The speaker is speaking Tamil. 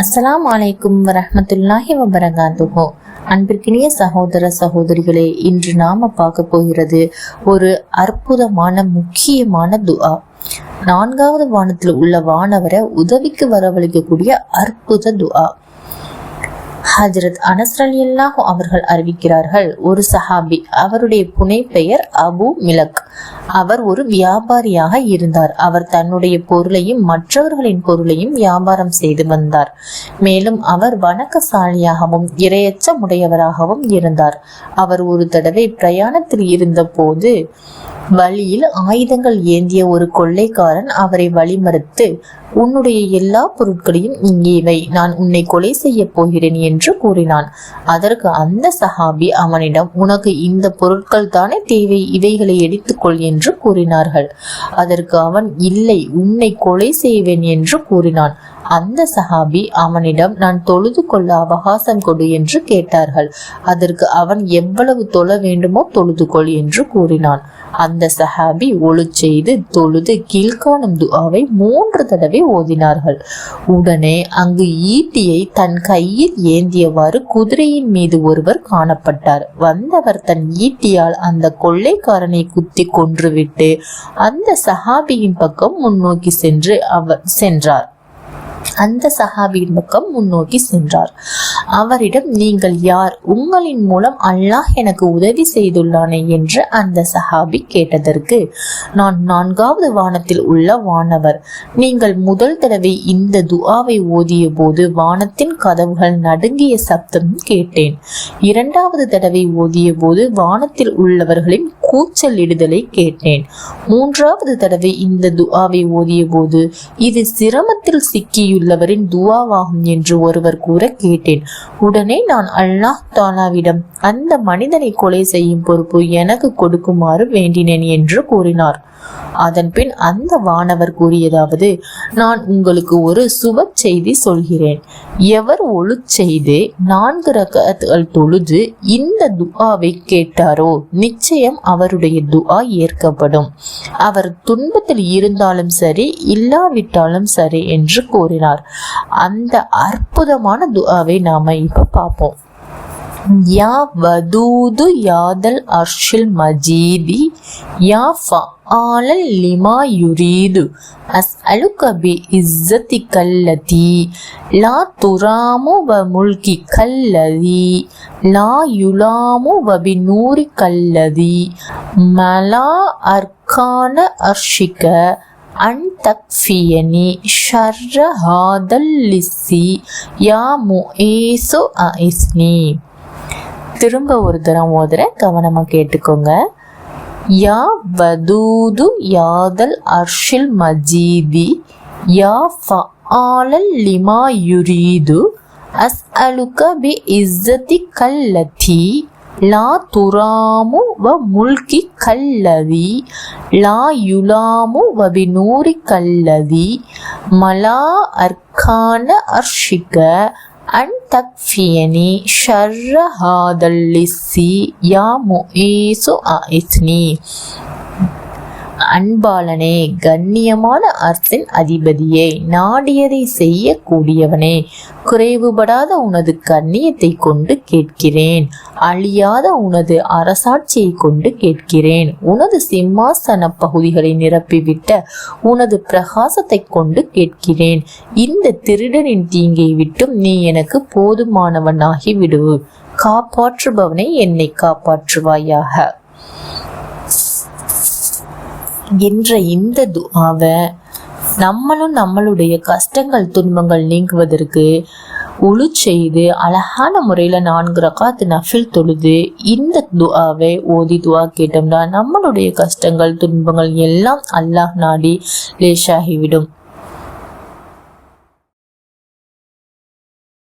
அஸ்லாம் அலைக்கும் வரமத்துல்லாஹி வபரகாத்துஹோ. அன்பிற்கினிய சகோதர சகோதரிகளே இன்று நாம பார்க்க போகிறது ஒரு அற்புதமான முக்கியமான துஆ. நான்காவது வானத்தில் உள்ள வானவரை உதவிக்கு வரவழைக்கக்கூடிய அற்புத துஆ. ஹஜரத் அனஸ் ரலியல்லாஹு அவர்கள் அறிவிக்கிறார்கள் ஒரு சஹாபி அவருடைய புனை பெயர் அபு மிலக். அவர் ஒரு வியாபாரியாக இருந்தார். அவர் தன்னுடைய பொருளையும் மற்றவர்களின் பொருளையும் வியாபாரம் செய்து வந்தார். மேலும் அவர் வணக்கசாலியாகவும் இரையச்சமுடையவராகவும் இருந்தார். அவர் ஒரு தடவை பிரயாணத்தில் இருந்தபோது வழியில் ஆயுதங்கள் ஏந்திய ஒரு கொள்ளைக்காரன் அவரை வழிமறுத்து உன்னுடைய எல்லா பொருட்களையும் இங்கே வை. நான் உன்னை கொலை செய்ய போகிறேன் என்று கூறினான். அதற்கு அந்த சஹாபி அவனிடம் உனக்கு இந்த பொருட்கள் தானே தேவை? இவைகளை எடுத்துக்கொள் என்று கூறினார்கள். அதற்கு அவன் இல்லை உன்னை கொலை செய்வேன் என்று கூறினான். அந்த சஹாபி அவனிடம் நான் தொழுது கொள்ள அவகாசம் கொடு என்று கேட்டார்கள். அதற்கு அவன் எவ்வளவு தொழ வேண்டுமோ தொழுது கொள் என்று கூறினான். அந்த சஹாபி ஒழு செய்து தொழுது கீழ்காணும் துவாவை மூன்று தடவை ஓதினார்கள். உடனே அங்கு ஈட்டியை தன் கையில் ஏந்தியவாறு குதிரையின் மீது ஒருவர் காணப்பட்டார். வந்தவர் தன் ஈட்டியால் அந்த கொள்ளைக்காரனை குத்தி கொன்றுவிட்டு அந்த சஹாபியின் பக்கம் முன்னோக்கி சென்று அவர் சென்றார். அந்த சஹாபியின் பக்கம் முன்னோக்கி சென்றார். அவரிடம் நீங்கள் யார்? உங்களின் மூலம் அல்லாஹ் எனக்கு உதவி செய்துள்ளானே என்று அந்த சஹாபி கேட்டதற்கு நான் நான்காவது வானத்தில் உள்ள வானவர். நீங்கள் முதல் தடவை இந்த துஆவை ஓதிய போது வானத்தின் கதவுகள் நடுங்கிய சப்தம் கேட்டேன். இரண்டாவது தடவை ஓதிய போது வானத்தில் உள்ளவர்களின் கூச்சலிடுதலை கேட்டேன். மூன்றாவது தடவை இந்த துஆவை ஓதிய போது இது சிரமத்தில் சிக்கியுள்ளவரின் துவாவாகும் என்று ஒருவர் கூற கேட்டேன். உடனே நான் அல்லாஹ் தாலாவிடம் அந்த மனிதனை கொலை செய்யும் பொறுப்பு எனக்கு கொடுக்குமாறு வேண்டினேன் என்று கூறினார். அதன்பின் அந்த வானவர் கூறியதாவது நான் உங்களுக்கு ஒரு சுப செய்தி சொல்கிறேன். எவர் ஒழு செய்து நான்கு ரகத்துகள் தொழுது இந்த துஆவை கேட்டாரோ நிச்சயம் அவருடைய துஆ ஏற்கப்படும். அவர் துன்பத்தில் இருந்தாலும் சரி இல்லாவிட்டாலும் சரி என்று கூறினார். அந்த அற்புதமான துஆவை நாம் இப்ப பார்ப்போம் யா வதூது யாதல் அர்ஷில் மஜீதி யா ஃபஆலல் லிமா யுரீது அஸ்அலுக பி இஸ்ஸதி கல்லதி லா துராமு வ முல்கி கல்லதி லா யுலாமு வ பி நூரி கல்லதி மலா அர்க்கான அர்ஷிக அன் தக்ஃபியனி ஷர்ர ஹாதல்லிஸ்ஸி யா முஏசு அஇஸ்னி திரும்ப ஒரு தரம் ஓதுற கவனமாக கேட்டுக்கோங்க. யா வதூது யாதல் அர்ஷில் மஜீதி யா ஃபஆலல் லிமா யுரீது அஸ்அலுக பி இஸ்ஸதி கல்லதி லா துராமு வ முல்கி கல்லதி லா யுலாமு வ நூரி கல்லதி மலா அர்கான அர்ஷிக அன் தக்ஃபியனி ஷர்ர ஹாதல்லிஸ்ஸி யா முஈசு அஇஸ்னி அன்பாளனே கண்ணியமான அரசின் அதிபதியே நாடியதை செய்யக்கூடியவனே குறைவுபடாத உனது கண்ணியத்தை கொண்டு கேட்கிறேன் அழியாத உனது அரசாட்சியை கொண்டு கேட்கிறேன். உனது சிம்மாசன பகுதிகளை நிரப்பிவிட்ட உனது பிரகாசத்தை கொண்டு கேட்கிறேன். இந்த திருடனின் தீங்கை விட்டும் நீ எனக்கு போதுமானவனாகி விடுவு காப்பாற்றுபவனை என்னை காப்பாற்றுவாயாக. என்ற இந்த துவாவை நம்மளும் நம்மளுடைய கஷ்டங்கள் துன்பங்கள் நீங்குவதற்கு உழு செய்து அழகான முறையில் நான்கு ரகாத்து நஃபில் தொழுது இந்த துவாவை ஓதி துவா கேட்டோம்னா நம்மளுடைய கஷ்டங்கள் துன்பங்கள் எல்லாம் அல்லாஹ் நாடி லேசாகிவிடும்.